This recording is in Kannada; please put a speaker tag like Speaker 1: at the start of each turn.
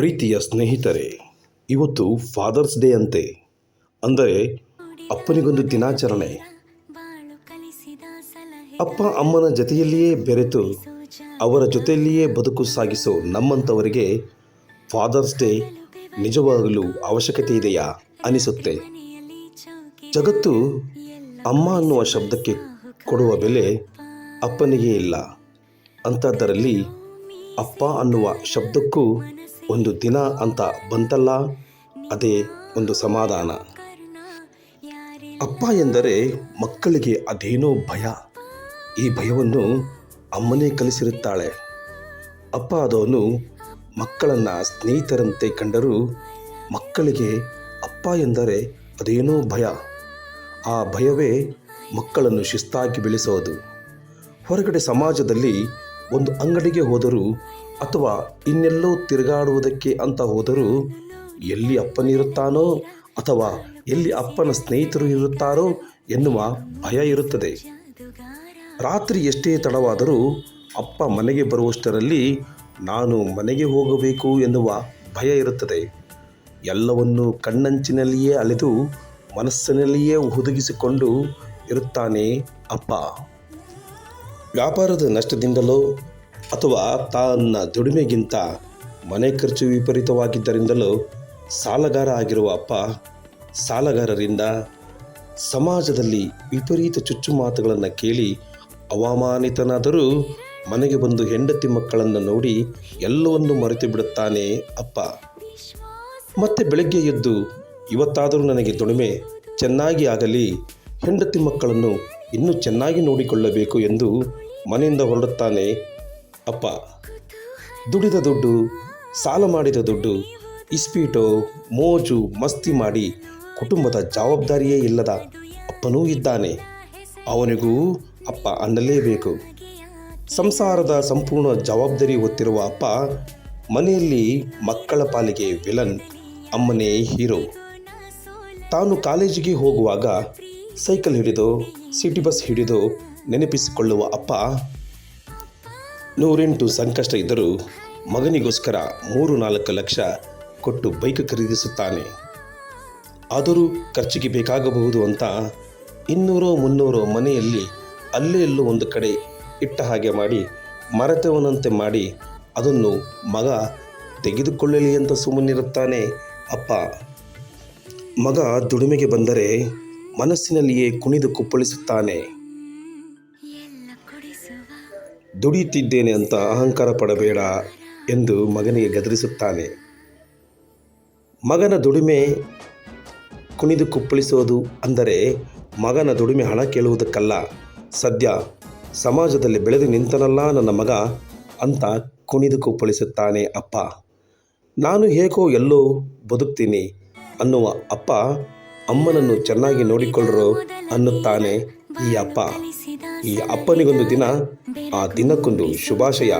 Speaker 1: ಪ್ರೀತಿಯ ಸ್ನೇಹಿತರೆ, ಇವತ್ತು ಫಾದರ್ಸ್ ಡೇ ಅಂತೆ. ಅಂದರೆ ಅಪ್ಪನಿಗೊಂದು ದಿನಾಚರಣೆ. ಅಪ್ಪ ಅಮ್ಮನ ಜೊತೆಯಲ್ಲಿಯೇ ಬೆರೆತು ಅವರ ಜೊತೆಯಲ್ಲಿಯೇ ಬದುಕು ಸಾಗಿಸೋ ನಮ್ಮಂಥವರಿಗೆ ಫಾದರ್ಸ್ ಡೇ ನಿಜವಾಗಲೂ ಅವಶ್ಯಕತೆ ಇದೆಯಾ ಅನಿಸುತ್ತೆ. ಜಗತ್ತು ಅಮ್ಮ ಅನ್ನುವ ಶಬ್ದಕ್ಕೆ ಕೊಡುವ ಬೆಲೆ ಅಪ್ಪನಿಗೆ ಇಲ್ಲ. ಅಂಥದ್ದರಲ್ಲಿ ಅಪ್ಪ ಅನ್ನುವ ಶಬ್ದಕ್ಕೂ ಒಂದು ದಿನ ಅಂತ ಬಂತಲ್ಲ? ಅದೇ ಒಂದು ಸಮಾಧಾನ. ಅಪ್ಪ ಎಂದರೆ ಮಕ್ಕಳಿಗೆ ಅದೇನೋ ಭಯ. ಈ ಭಯವನ್ನು ಅಮ್ಮನೇ ಕಲಿಸಿರುತ್ತಾಳೆ. ಅಪ್ಪ ಆದವನು ಮಕ್ಕಳನ್ನು ಸ್ನೇಹಿತರಂತೆ ಕಂಡರೂ ಮಕ್ಕಳಿಗೆ ಅಪ್ಪ ಎಂದರೆ ಅದೇನೋ ಭಯ. ಆ ಭಯವೇ ಮಕ್ಕಳನ್ನು ಶಿಸ್ತಾಗಿ ಬೆಳೆಸೋದು. ಹೊರಗಡೆ ಸಮಾಜದಲ್ಲಿ ಒಂದು ಅಂಗಡಿಗೆ ಹೋದರೂ ಅಥವಾ ಇನ್ನೆಲ್ಲೋ ತಿರುಗಾಡುವುದಕ್ಕೆ ಅಂತ ಹೋದರೂ ಎಲ್ಲಿ ಅಪ್ಪನಿರುತ್ತಾನೋ ಅಥವಾ ಎಲ್ಲಿ ಅಪ್ಪನ ಸ್ನೇಹಿತರು ಇರುತ್ತಾರೋ ಎನ್ನುವ ಭಯ ಇರುತ್ತದೆ. ರಾತ್ರಿ ಎಷ್ಟೇ ತಡವಾದರೂ ಅಪ್ಪ ಮನೆಗೆ ಬರುವಷ್ಟರಲ್ಲಿ ನಾನು ಮನೆಗೆ ಹೋಗಬೇಕು ಎನ್ನುವ ಭಯ ಇರುತ್ತದೆ. ಎಲ್ಲವನ್ನು ಕಣ್ಣಂಚಿನಲ್ಲಿಯೇ ಅಲೆದು ಮನಸ್ಸಿನಲ್ಲಿಯೇ ಹುದುಗಿಸಿಕೊಂಡು ಇರುತ್ತಾನೆ ಅಪ್ಪ. ವ್ಯಾಪಾರದ ನಷ್ಟದಿಂದಲೋ ಅಥವಾ ತನ್ನ ದುಡಿಮೆಗಿಂತ ಮನೆ ಖರ್ಚು ವಿಪರೀತವಾಗಿದ್ದರಿಂದಲೋ ಸಾಲಗಾರ ಆಗಿರುವ ಅಪ್ಪ ಸಾಲಗಾರರಿಂದ ಸಮಾಜದಲ್ಲಿ ವಿಪರೀತ ಚುಚ್ಚು ಮಾತುಗಳನ್ನು ಕೇಳಿ ಅವಮಾನಿತನಾದರೂ ಮನೆಗೆ ಬಂದು ಹೆಂಡತಿ ಮಕ್ಕಳನ್ನು ನೋಡಿ ಎಲ್ಲವನ್ನು ಮರೆತು ಬಿಡುತ್ತಾನೆ ಅಪ್ಪ. ಮತ್ತೆ ಬೆಳಗ್ಗೆ ಎದ್ದು ಇವತ್ತಾದರೂ ನನಗೆ ದುಡಿಮೆ ಚೆನ್ನಾಗಿ ಆಗಲಿ, ಹೆಂಡತಿ ಮಕ್ಕಳನ್ನು ಇನ್ನೂ ಚೆನ್ನಾಗಿ ನೋಡಿಕೊಳ್ಳಬೇಕು ಎಂದು ಮನೆಯಿಂದ ಹೊರಡುತ್ತಾನೆ ಅಪ್ಪ. ದುಡಿದ ದುಡ್ಡು, ಸಾಲ ಮಾಡಿದ ದುಡ್ಡು, ಇಸ್ಪೀಟು, ಮೋಜು, ಮಸ್ತಿ ಮಾಡಿ ಕುಟುಂಬದ ಜವಾಬ್ದಾರಿಯೇ ಇಲ್ಲದ ಅಪ್ಪನೂ ಇದ್ದಾನೆ. ಅವನಿಗೂ ಅಪ್ಪ ಅನ್ನಲೇಬೇಕು. ಸಂಸಾರದ ಸಂಪೂರ್ಣ ಜವಾಬ್ದಾರಿ ಹೊತ್ತಿರುವ ಅಪ್ಪ ಮನೆಯಲ್ಲಿ ಮಕ್ಕಳ ಪಾಲಿಗೆ ವಿಲನ್, ಅಮ್ಮನೇ ಹೀರೋ. ತಾನು ಕಾಲೇಜಿಗೆ ಹೋಗುವಾಗ ಸೈಕಲ್ ಹಿಡಿದು, ಸಿಟಿ ಬಸ್ ಹಿಡಿದು ನೆನಪಿಸಿಕೊಳ್ಳುವ ಅಪ್ಪ. ನೂರೆಂಟು ಸಂಕಷ್ಟ ಇದ್ದರೂ ಮಗನಿಗೋಸ್ಕರ ಮೂರು ನಾಲ್ಕು ಲಕ್ಷ ಕೊಟ್ಟು ಬೈಕ್ ಖರೀದಿಸುತ್ತಾನೆ. ಆದರೂ ಖರ್ಚಿಗೆ ಬೇಕಾಗಬಹುದು ಅಂತ ಇನ್ನೂರೋ ಮುನ್ನೂರೋ ಮನೆಯಲ್ಲಿ ಅಲ್ಲೇ ಎಲ್ಲೋ ಒಂದು ಕಡೆ ಇಟ್ಟ ಹಾಗೆ ಮಾಡಿ, ಮರೆತವನಂತೆ ಮಾಡಿ ಅದನ್ನು ಮಗ ತೆಗೆದುಕೊಳ್ಳಲಿ ಅಂತ ಸುಮ್ಮನಿರುತ್ತಾನೆ ಅಪ್ಪ. ಮಗ ದುಡಿಮೆಗೆ ಬಂದರೆ ಮನಸ್ಸಿನಲ್ಲಿಯೇ ಕುಣಿದು ಕುಪ್ಪಳಿಸುತ್ತಾನೆ. ದುಡಿಯುತ್ತಿದ್ದೇನೆ ಅಂತ ಅಹಂಕಾರ ಪಡಬೇಡ ಎಂದು ಮಗನಿಗೆ ಗದರಿಸುತ್ತಾನೆ. ಮಗನ ದುಡಿಮೆ ಕುಣಿದು ಕುಪ್ಪಳಿಸೋದು ಅಂದರೆ ಮಗನ ದುಡಿಮೆ ಹಣ ಕೇಳುವುದಕ್ಕಲ್ಲ. ಸದ್ಯ ಸಮಾಜದಲ್ಲಿ ಬೆಳೆದು ನಿಂತನಲ್ಲ ನನ್ನ ಮಗ ಅಂತ ಕುಣಿದು ಕುಪ್ಪಳಿಸುತ್ತಾನೆ ಅಪ್ಪ. ನಾನು ಹೇಗೋ ಎಲ್ಲೋ ಬದುಕ್ತೀನಿ ಅನ್ನುವ ಅಪ್ಪ ಅಮ್ಮನನ್ನು ಚೆನ್ನಾಗಿ ನೋಡಿಕೊಳ್ಳರು ಅನ್ನುತ್ತಾನೆ ಈ ಅಪ್ಪ. ಈ ಅಪ್ಪನಿಗೊಂದು ದಿನ ಆ ದಿನಕ್ಕೊಂದು ಶುಭಾಶಯ.